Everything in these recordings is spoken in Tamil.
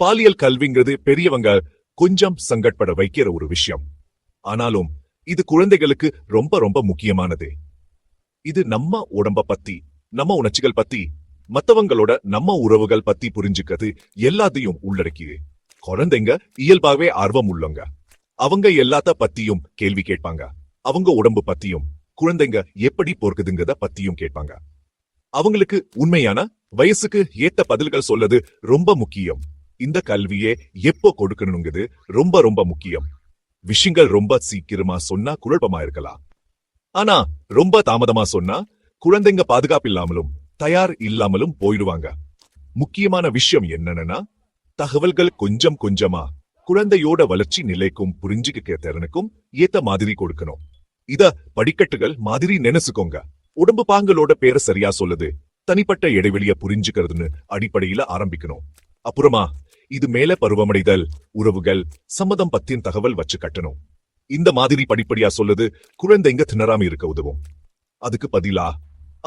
பாலியல் கல்விங்கிறது பெரியவங்க கொஞ்சம் சங்கட்பட வைக்கிற ஒரு விஷயம். ஆனாலும் இது குழந்தைகளுக்கு ரொம்ப ரொம்ப முக்கியமானது. இது நம்ம உடம்ப பத்தி நம்ம உணர்ச்சிகள் பத்தி மத்தவங்களோட நம்ம உறவுகள் பத்தி புரிஞ்சுக்கிறது எல்லாத்தையும் உள்ளடக்கிது குழந்தைங்க இயல்பாகவே ஆர்வம் உள்ளவங்க. அவங்க எல்லாத்த பத்தியும் கேள்வி கேட்பாங்க. அவங்க உடம்பு பத்தியும் குழந்தைங்க எப்படி பொறுக்குதுங்கிறத பத்தியும் கேட்பாங்க. அவங்களுக்கு உண்மையான வயசுக்கு ஏத்த பதில்கள் சொல்லது ரொம்ப முக்கியம். இந்த கல்வியை எப்போ கொடுக்கணுங்கிறது ரொம்ப ரொம்ப முக்கியம். விஷயங்கள் ரொம்ப சீக்கிரமா சொன்னா குழப்பமா இருக்கலாம். ஆனா ரொம்ப தாமதமா சொன்னா குழந்தைங்க பாதுகாப்பு இல்லாமலும் தயார் இல்லாமலும் போயிடுவாங்க. முக்கியமான விஷயம் என்னன்னா தகவல்கள் கொஞ்சம் கொஞ்சமா குழந்தையோட வளர்ச்சி நிலைக்கும் புரிஞ்சுக்க திறனுக்கும் ஏத்த மாதிரி கொடுக்கணும். இத படிக்கட்டுகள் மாதிரி நினைச்சுக்கோங்க. உடம்பு பாங்களோட பேரை சரியா சொல்லுது. தனிப்பட்ட இடைவெளிய புரிஞ்சுக்கிறதுன்னு அடிப்படையில ஆரம்பிக்கணும். அப்புறமா இது மேல பருவமடைதல் உறவுகள் சம்மதம் பத்தின் தகவல் வச்சு கட்டணும். இந்த மாதிரி படிப்படியா சொல்லுது குழந்தைங்க திணறாம இருக்க உதவும். அதுக்கு பதிலா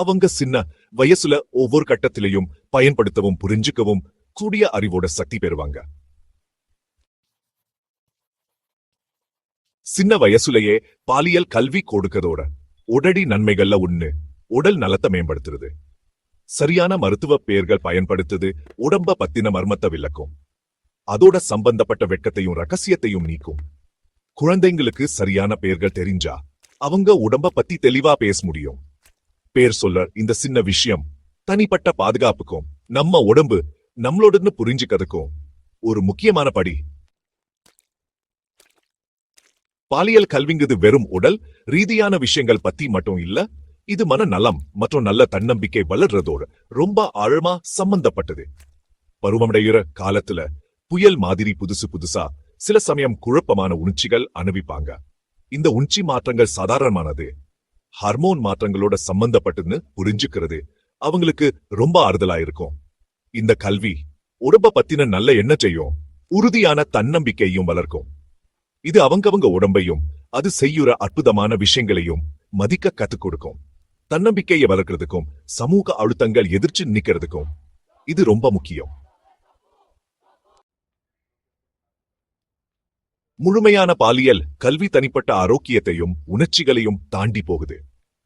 அவங்க சின்ன வயசுல ஒவ்வொரு கட்டத்திலையும் பயன்படுத்தவும் புரிஞ்சுக்கவும் கூடிய அறிவோட சக்தி பெறுவாங்க. சின்ன வயசுலயே பாலியல் கல்வி கொடுக்கதோட உடடி நன்மைகள்ல ஒண்ணு உடல் நலத்தை மேம்படுத்துறது. சரியான மருத்துவ பெயர்கள் பயன்படுத்துது உடம்ப பத்தின மர்மத்தை விளக்கும். அதோட சம்பந்தப்பட்ட வெட்கத்தையும் ரகசியத்தையும் நீக்கும். குழந்தைங்களுக்கு சரியான பெயர்கள் தெரிஞ்சா அவங்க உடம்ப பத்தி தெளிவா பேச முடியும். பேர் சொல்ல இந்த சின்ன விஷயம் தனிப்பட்ட பாதுகாப்புக்கும் நம்ம உடம்பு நம்மளோடன்னு புரிஞ்சுக்கிறதுக்கும் ஒரு முக்கியமான படி. பாலியல் கல்விங்கிறது வெறும் உடல் ரீதியான விஷயங்கள் பத்தி மட்டும் இல்ல இது மன நலம் மற்றும் நல்ல தன்னம்பிக்கை வளர்றதோட ரொம்ப ஆழமா சம்பந்தப்பட்டது. பருவமடைகிற காலத்துல புயல் மாதிரி புதுசு புதுசா சில சமயம் குழப்பமான உணர்ச்சிகள் அனுபவிப்பாங்க. இந்த உணர்ச்சி மாற்றங்கள் சாதாரணமானது. ஹார்மோன் மாற்றங்களோட சம்பந்தப்பட்டுன்னு புரிஞ்சுக்கிறது. அவங்களுக்கு ரொம்ப ஆறுதலா இருக்கும். இந்த கல்வி உடம்ப பத்தின நல்ல எண்ணத்தையும் உறுதியான தன்னம்பிக்கையும் வளர்க்கும். இது அவங்கவங்க உடம்பையும் அது செய்யுற அற்புதமான விஷயங்களையும் மதிக்க கத்துக் கொடுக்கும். தன்னம்பிக்கையை வளர்க்கறதுக்கும் சமூக அழுத்தங்கள் எதிர்த்து நிக்கிறதுக்கும் இது ரொம்ப முக்கியம். முழுமையான பாலியல் கல்வி தனிப்பட்ட ஆரோக்கியத்தையும் உணர்ச்சிகளையும் தாண்டி போகுது.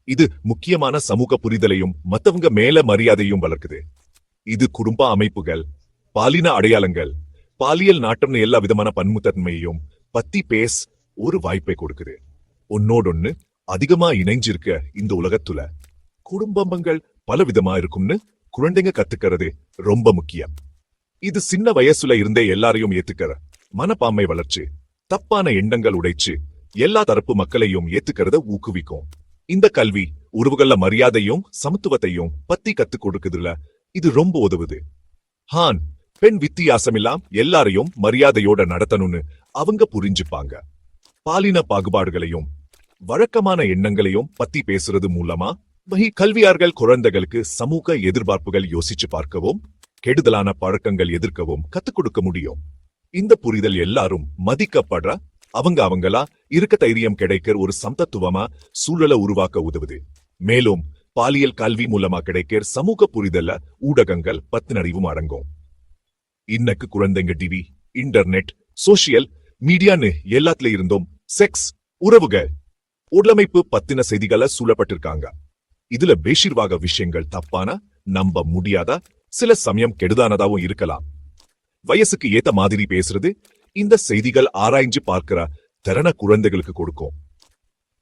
இது முக்கியமான சமூக புரிதலையும் மத்தவங்க மேல மரியாதையும் வளர்க்குது. இது குடும்ப அமைப்புகள் பாலின அடையாளங்கள் பாலியல் நாட்டம்னு எல்லா விதமான பன்முத்தன்மையையும் பத்தி பேச ஒரு வாய்ப்பை கொடுக்குது. ஒன்னோடொன்னு அதிகமா இணைஞ்சிருக்க இந்த உலகத்துல குடும்பங்கள் பல விதமா இருக்கும்னு குழந்தைங்க கத்துக்கிறது ரொம்ப முக்கியம். இது சின்ன வயசுல இருந்தே எல்லாரையும் ஏத்துக்கிற மனப்பான்மை வளர்ச்சி. தப்பான எண்ணங்கள் உடைச்சு எல்லா தரப்பு மக்களையும் ஏத்துக்கிறத ஊக்குவிக்கும். இந்த கல்வி உறவுகள்ல மரியாதையும் சமத்துவத்தையும் பத்தி கத்துக் கொடுக்குதுல. இது ரொம்ப உதவுது. ஹான் பெண் வித்தியாசமில்லாம் எல்லாரையும் மரியாதையோட நடத்தணும்னு அவங்க புரிஞ்சுப்பாங்க. பாலின பாகுபாடுகளையும் வழக்கமான எண்ணங்களையும் பத்தி பேசுறது மூலமா வகி கல்வியார்கள் குழந்தைகளுக்கு சமூக எதிர்பார்ப்புகள் யோசிச்சு பார்க்கவும் கெடுதலான பழக்கங்கள் எதிர்க்கவும் கத்துக் கொடுக்க முடியும். இந்த புரிதல் எல்லாரும் மதிக்கப்படுற? அவங்க அவங்களா? இருக்க தைரியம் கிடைக்கிற ஒரு சமத்துவமா சூழலை உருவாக்க உதவுது. மேலும் பாலியல் கல்வி மூலமா கிடைக்கிற சமூக புரிதல்ல ஊடகங்கள் பத்தினறிவும் அடங்கும். இன்னைக்கு குழந்தைங்க டிவி இன்டர்நெட் சோசியல் மீடியான்னு எல்லாத்துல இருந்தும் செக்ஸ் உறவுகள் உடலமைப்பு பத்தின செய்திகளை சூழப்பட்டிருக்காங்க. இதுல பேஷிர்வாக விஷயங்கள் தப்பான? நம்ப முடியாத? சில சமயம் கெடுதானதாவும் இருக்கலாம். வயசுக்கு ஏத்த மாதிரி பேசுறது இந்த செய்திகள் ஆராய்ஞ்சு பார்க்கிற திறன குழந்தைகளுக்கு கொடுக்கும்.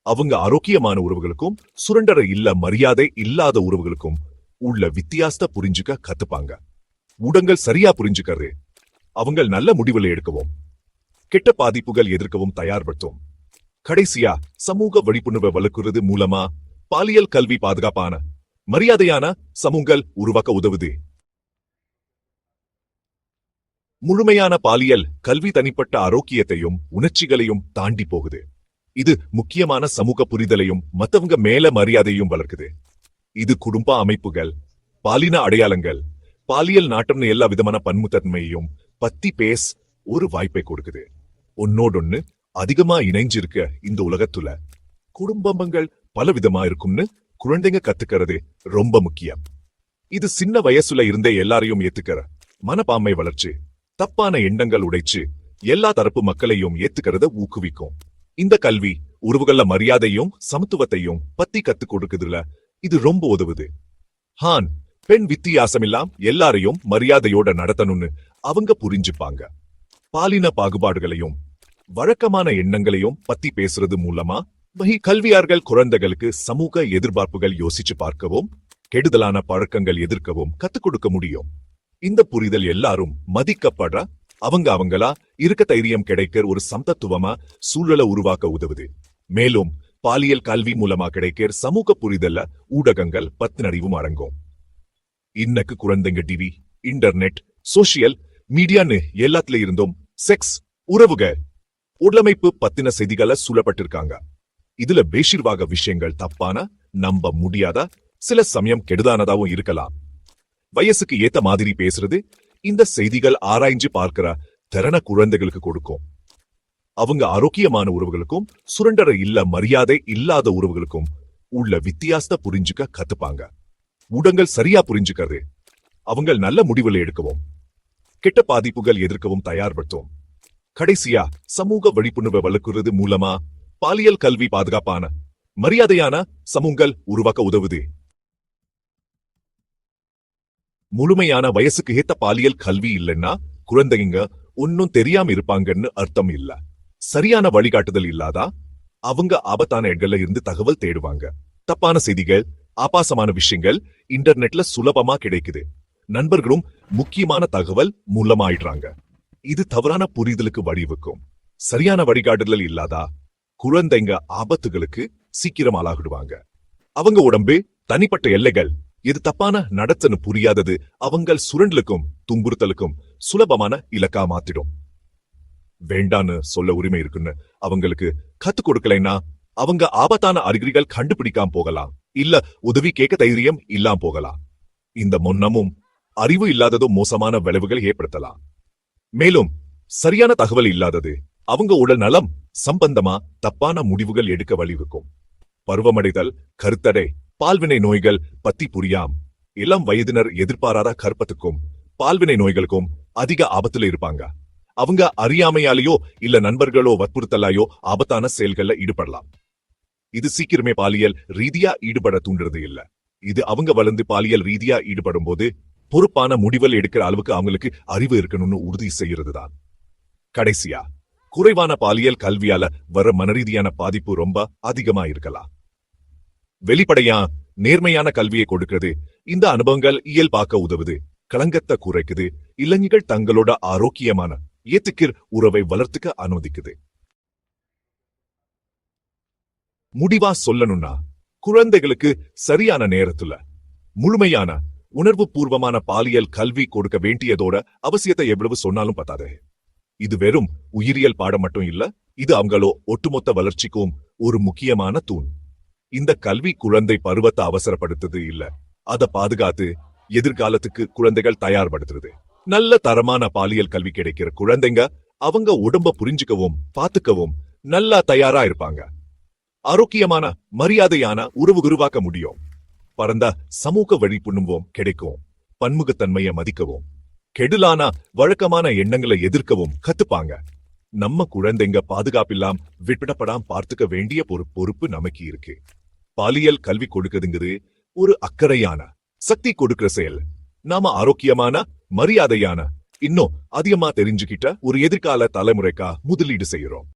அவங்க ஆரோக்கியமான உறவுகளுக்கும் சுரண்டர இல்ல மரியாதை இல்லாத உறவுகளுக்கும் உள்ள வித்தியாசத்தை புரிஞ்சுக்க கத்துப்பாங்க. ஊடங்கள் சரியா புரிஞ்சுக்கிறது. அவங்க நல்ல முடிவுகளை எடுக்கவும் கெட்ட பாதிப்புகள் எதிர்க்கவும் தயார்படுத்தும். கடைசியா சமூக விழிப்புணர்வை வளர்க்கிறது மூலமா பாலியல் கல்வி பாதுகாப்பான மரியாதையான சமூகங்கள் உருவாக்க உதவுது. முழுமையான பாலியல் கல்வி தனிப்பட்ட ஆரோக்கியத்தையும் உணர்ச்சிகளையும் தாண்டி போகுது. இது முக்கியமான சமூக புரிதலையும் மத்தவங்க மேல மரியாதையும் வளர்க்குது. இது குடும்ப அமைப்புகள் பாலின அடையாளங்கள் பாலியல் நாட்டம்னு எல்லா விதமான பன்முத்தன்மையையும் பத்தி பேச ஒரு வாய்ப்பை கொடுக்குது. ஒன்னோடொன்னு அதிகமா இணைஞ்சிருக்க இந்த உலகத்துல குடும்பங்கள் பல விதமா இருக்கும்னு குழந்தைங்க கத்துக்கிறது ரொம்ப முக்கியம். இது சின்ன வயசுல இருந்தே எல்லாரையும் ஏத்துக்கிற மனப்பான்மை வளர்ச்சி. தப்பான எண்ணங்கள் உடைச்சு எல்லா தரப்பு மக்களையும் ஏத்துக்கிறத ஊக்குவிக்கும். இந்த கல்வி உறவுகள்ல மரியாதையும் சமத்துவத்தையும் பத்தி கத்துக் கொடுக்குதுல இது ரொம்ப உதவுது. ஹான் பெண் வித்தியாசமில்லாம் எல்லாரையும் மரியாதையோட நடத்தணும்னு அவங்க புரிஞ்சுப்பாங்க. பாலின பாகுபாடுகளையும் வழக்கமான எண்ணங்களையும் பத்தி பேசுறது மூலமா வகை கல்வியார்கள் குழந்தைகளுக்கு சமூக எதிர்பார்ப்புகள் யோசிச்சு பார்க்கவும் கெடுதலான பழக்கங்கள் எதிர்க்கவும் கத்துக் கொடுக்க முடியும். இந்த புரிதல் எல்லாரும் மதிக்கப்படுற? அவங்க அவங்களா? இருக்க தைரியம் கிடைக்கிற ஒரு சந்தத்துவமா சூழலை உருவாக்க உதவுது. மேலும் பாலியல் கல்வி மூலமா கிடைக்கிற சமூக புரிதல்ல ஊடகங்கள் பத்தினறிவும் அடங்கும் இன்னக்கு குழந்தைங்க டிவி இன்டர்நெட் சோசியல் மீடியான்னு எல்லாத்துல இருந்தும் செக்ஸ் உறவுக உடலமைப்பு பத்தின செய்திகளை சூழப்பட்டிருக்காங்க. இதுல பேஷிர்வாக விஷயங்கள் தப்பான? நம்ப முடியாத? சில சமயம் கெடுதானதாவும் இருக்கலாம். வயசுக்கு ஏத்த மாதிரி பேசுறது இந்த செய்திகள் ஆராய்ஞ்சு பார்க்கிற திறன குழந்தைகளுக்கு கொடுக்கும். அவங்க ஆரோக்கியமான உறவுகளுக்கும் சுரண்டர இல்ல மரியாதை இல்லாத உறவுகளுக்கும் உள்ள வித்தியாசத்தை புரிஞ்சுக்க கத்துப்பாங்க. ஊடங்கள் சரியா புரிஞ்சுக்கிறது. அவங்க நல்ல முடிவுகளை எடுக்கவும் கெட்ட பாதிப்புகள் எதிர்க்கவும் தயார்படுத்தும். கடைசியா சமூக விழிப்புணர்வை வளர்க்கிறது மூலமா பாலியல் கல்வி பாதுகாப்பான மரியாதையான சமூகங்கள் உருவாக்க உதவுது. முழுமையான வயசுக்கு ஏத்த பாலியல் கல்வி இல்லைன்னா குழந்தைங்க ஒன்னும் தெரியாம இருப்பாங்கன்னு அர்த்தம் இல்ல. சரியான வழிகாட்டுதல் இல்லாதா? அவங்க ஆபத்தான இடங்கள்ல இருந்து தகவல் தேடுவாங்க. தப்பான செய்திகள் ஆபாசமான விஷயங்கள் இன்டர்நெட்ல சுலபமா கிடைக்குது. நண்பர்களும் முக்கியமான தகவல் மூலமாயிடுறாங்க. இது தவறான புரிதலுக்கு வழிவகுக்கும். சரியான வழிகாட்டுதல் இல்லாதா? குழந்தைங்க ஆபத்துகளுக்கு சீக்கிரம் ஆளாகிடுவாங்க. அவங்க உடம்பு தனிப்பட்ட எல்லைகள் இது தப்பான நடத்தன்னு புரியாதது அவங்கள் சுரண்டலுக்கும் துன்புறுத்தலுக்கும் சுலபமான இலக்கா மாத்திடும். வேண்டான்னு சொல்ல உரிமை இருக்குன்னு அவங்களுக்கு கத்து கொடுக்கலைன்னா அவங்க ஆபத்தான அறிகுறிகள் கண்டுபிடிக்காம போகலாம். இல்ல உதவி கேட்க தைரியம் இல்லாம போகலாம். இந்த முன்னமும் அறிவு இல்லாததும் மோசமான விளைவுகள் ஏற்படுத்தலாம். மேலும் சரியான தகவல் இல்லாதது அவங்க உடல் நலம் சம்பந்தமா தப்பான முடிவுகள் எடுக்க வழிவகுக்கும் பருவமடைதல் கருத்தடை பால்வினை நோய்கள் பத்தி புரியாம். இளம் வயதினர் எதிர்பாராத கற்பத்துக்கும் பால்வினை நோய்களுக்கும் அதிக ஆபத்துல இருப்பாங்க. அவங்க அறியாமையாலேயோ இல்ல நண்பர்களோ வற்புறுத்தலாயோ ஆபத்தான செயல்கள்ல ஈடுபடலாம். இது சீக்கிரமே பாலியல் ரீதியா ஈடுபட தூண்டுறது இல்ல. இது அவங்க வளர்ந்து பாலியல் ரீதியா ஈடுபடும் போது பொறுப்பான முடிவல் எடுக்கிற அளவுக்கு அவங்களுக்கு அறிவு இருக்கணும்னு உறுதி செய்யறதுதான். கடைசியா குறைவான பாலியல் கல்வியால வர மனரீதியான பாதிப்பு ரொம்ப அதிகமா இருக்கலாம். வெளிப்படையா நேர்மையான கல்வியை கொடுக்கிறது. இந்த அனுபவங்கள் இயல்பாக்க உதவுது. களங்கத்தை குறைக்குது. இளைஞர்கள் தங்களோட ஆரோக்கியமான ஏத்துக்கிர் உறவை வளர்த்துக்க அனுமதிக்குது. முடிவா சொல்லணும்னா குழந்தைகளுக்கு சரியான நேரத்துல முழுமையான உணர்வு பூர்வமான பாலியல் கல்வி கொடுக்க வேண்டியதோட அவசியத்தை எவ்வளவு சொன்னாலும் பத்தாது. இது வெறும் உயிரியல் பாடம் மட்டும் இல்ல இது அவங்களோ ஒட்டுமொத்த வளர்ச்சிக்கும் ஒரு முக்கியமான தூண். இந்த கல்வி குழந்தை பருவத்தை அவசரப்படுத்துது இல்ல. அத பாதுகாத்து எதிர்காலத்துக்கு குழந்தைகள் தயார்படுத்துறது. நல்ல தரமான பாலியல் கல்வி கிடைக்கிற குழந்தைங்க அவங்க உடம்ப புரிஞ்சுக்கவும் பாத்துக்கவும் நல்லா தயாரா இருப்பாங்க. ஆரோக்கியமான மரியாதையான உறவு உருவாக்க முடியும். பரந்த சமூக விழிப்புணர்வும் கிடைக்கும். பன்முகத்தன்மையை மதிக்கவும். கெடுலான வழக்கமான எண்ணங்களை எதிர்க்கவும் கத்துப்பாங்க. நம்ம குழந்தைங்க பாதுகாப்பில்லாம் விட்டுடப்படாம பார்த்துக்க வேண்டிய ஒரு பொறுப்பு நமக்கு இருக்கு. பாலியல் கல்வி கொடுக்குதுங்கிறது ஒரு அக்கறையான சக்தி கொடுக்கிற செயல். நாம ஆரோக்கியமான மரியாதையான இன்னும் அதிகமா தெரிஞ்சுக்கிட்ட ஒரு எதிர்கால தலைமுறைக்கா முதலீடு செய்யறோம்.